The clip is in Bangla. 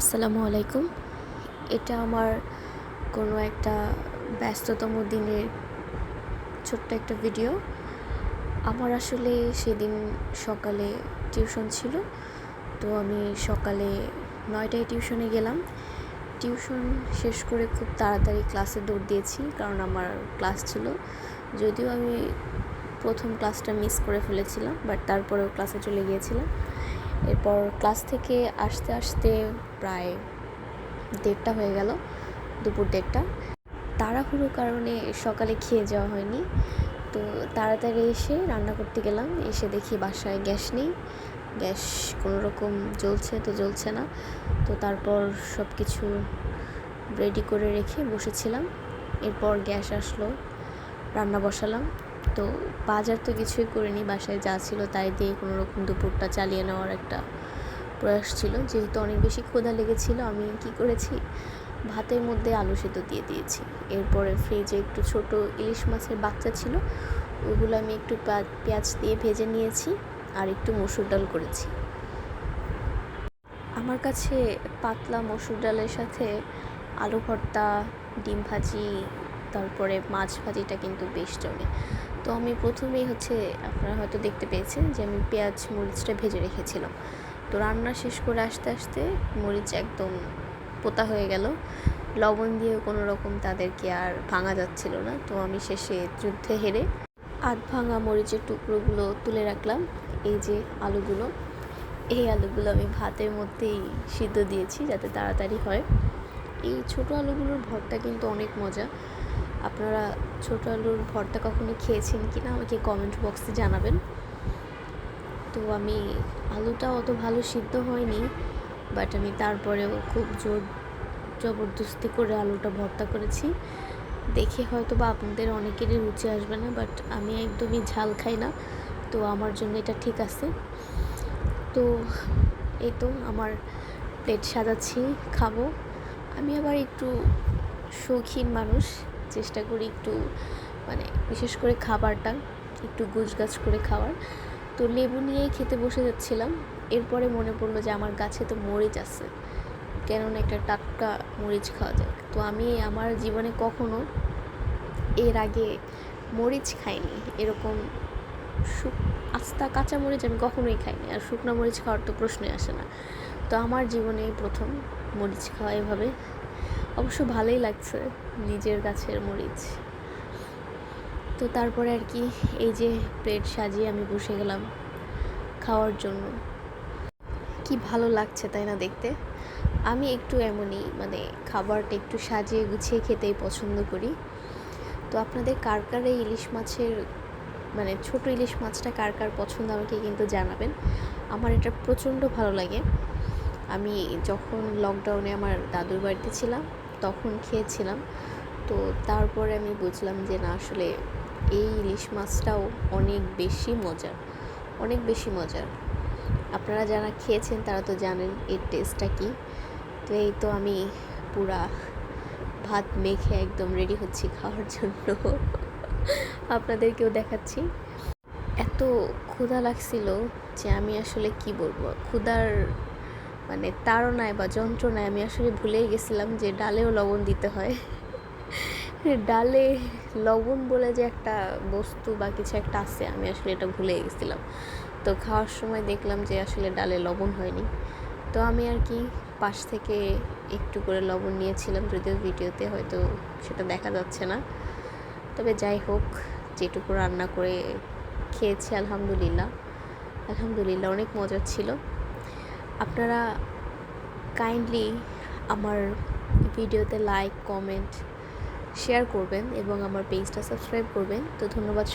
আসসালামু আলাইকুম। এটা আমার কোনো একটা ব্যস্ততম দিনের ছোট্ট একটা ভিডিও। আমার আসলে সেদিন সকালে টিউশন ছিল। তো আমি সকালে নয়টায় টিউশনে গেলাম। টিউশন শেষ করে খুব তাড়াতাড়ি ক্লাসে দৌড় দিয়েছি কারণ আমার ক্লাস ছিল। যদিও আমি প্রথম ক্লাসটা মিস করে ফেলেছিলাম, বাট তারপরেও ক্লাসে চলে গিয়েছিলাম। এরপর ক্লাস থেকে আসতে আসতে প্রায় দেড়টা হয়ে গেল, দুপুর দেড়টা। তাড়াহুড়ো কারণে সকালে খেয়ে যাওয়া হয়নি। তো তাড়াতাড়ি এসে রান্না করতে গেলাম, এসে দেখি বাসায় গ্যাস নেই। গ্যাস কোনো রকম জ্বলছে তো জ্বলছে না। তো তারপর সব কিছু রেডি করে রেখে বসেছিলাম। এরপর গ্যাস আসলো, রান্না বসালাম। তো বাজার তো কিছুই করিনি, বাসায় যা ছিল তাই দিয়ে কোনো রকম দুপুরটা চালিয়ে নেওয়ার একটা প্রয়াস ছিল। যেহেতু অনেক বেশি ক্ষুধা লেগেছিল, আমি কি করেছি? ভাতের মধ্যে আলু সেদ্ধ দিয়ে দিয়েছি। এরপরে ফ্রিজে একটু ছোট ইলিশ মাছের বাচ্চা ছিল, ওগুলো আমি একটু পেঁয়াজ দিয়ে ভেজে নিয়েছি আর একটু মসুর ডাল করেছি। আমার কাছে পাতলা মসুর ডালের সাথে আলু ভর্তা, ডিম ভাজি তারপরে মাছ ভাজিটা কিন্তু বেশ জমে। তো আমি প্রথমেই হচ্ছে আপনারা হয়তো দেখতে পেয়েছেন যে আমি পেঁয়াজ মরিচটা ভেজে রেখেছিলাম। তো রান্না শেষ করে আসতে আসতে মরিচ একদম পোতা হয়ে গেল। লবণ দিয়ে কোনো রকম তাদেরকে আর ভাঙা যাচ্ছিল না। তো আমি শেষে যুদ্ধে হেরে আধ ভাঙা মরিচের টুকরোগুলো তুলে রাখলাম। এই যে আলুগুলো, এই আলুগুলো আমি ভাতের মধ্যেই সিদ্ধ দিয়েছি যাতে তাড়াতাড়ি হয়। এই ছোটো আলুগুলোর ভরটা কিন্তু অনেক মজা। আপনারা ছোটো আলুর ভর্তা কখনো খেয়েছেন কি না আমাকে কমেন্ট বক্সে জানাবেন। তো আমি আলুটা অত ভালো সিদ্ধ হয়নি বাট আমি তারপরেও খুব জোর জবরদস্তি করে আলুটা ভর্তা করেছি। দেখে হয়তো বা আপনাদের অনেকেরই রুচি আসবে না বাট আমি একদমই ঝাল খাই না, তো আমার জন্য এটা ঠিক আছে। তো এই তো আমার প্লেট সাজাচ্ছি, খাব। আমি আবার একটু শৌখিন মানুষ। চেষ্টা করি একটু মানে বিশেষ করে খাবারটা, একটু গাছ করে খাওয়ার। তো লেবু নিয়েই খেতে বসে যাচ্ছিলাম। এরপরে মনে পড়ল যে আমার গাছে তো মরিচ আছে। কেননা একটা টাটকা মরিচ খাওয়া যায়। তো আমি আমার জীবনে কখনো এর আগে মরিচ খাইনি। এরকম শুক, আস্তা কাঁচা মরিচ আমি কখনোই খাইনি। আর শুকনো মরিচ খাওয়ার তো প্রশ্নই আসে না। তো আমার জীবনে প্রথম মরিচ খাওয়া এভাবে। অবশ্য ভালোই লাগছে নিজের গাছের মরিচ। তো তারপরে আর কি, এই যে প্লেট সাজিয়ে আমি বসে গেলাম খাওয়ার জন্য। কি ভালো লাগছে তাই না দেখতে? আমি একটু এমনই মানে খাবারটা একটু সাজিয়ে গুছিয়ে খেতেই পছন্দ করি। তো আপনাদের কার কার এই ইলিশ মাছের মানে ছোট ইলিশ মাছটা কার কার পছন্দ আমাকে কিন্তু জানাবেন। আমার এটা প্রচণ্ড ভালো লাগে। আমি যখন লকডাউনে আমার দাদুর বাড়িতে ছিলাম তখন খেয়েছিলাম। তো তারপরে আমি বুঝলাম যে না, আসলে এই ইলিশ মাছটাও অনেক বেশি মজার, অনেক বেশি মজার। আপনারা যারা খেয়েছেন তারা তো জানেন এর টেস্টটা কী। তো এই তো আমি পুরা ভাত মেখে একদম রেডি হচ্ছি খাওয়ার জন্য। আপনাদেরকেও দেখাচ্ছি। এত ক্ষুধা লাগছিল যে আমি আসলে কি বলব? ক্ষুধার মানে তাড়নায় বা যন্ত্রণায় আমি আসলে ভুলেই গেছিলাম যে ডালেও লবণ দিতে হয়। ডালে লবণ বলে যে একটা বস্তু বা কিছু একটা আছে, আমি আসলে এটা ভুলে গেছিলাম। তো খাওয়ার সময় দেখলাম যে আসলে ডালে লবণ হয়নি। তো আমি আর কি পাশ থেকে একটু করে লবণ নিয়েছিলাম, যদিও ভিডিওতে হয়তো সেটা দেখা যাচ্ছে না। তবে যাই হোক, যেটুকু রান্না করে খেয়েছি, আলহামদুলিল্লাহ। আলহামদুলিল্লাহ, অনেক মজার ছিল। আপনারা কাইন্ডলি আমার ভিডিওতে লাইক কমেন্ট শেয়ার করবেন এবং আমার পেজটা সাবস্ক্রাইব করবেন। তো ধন্যবাদ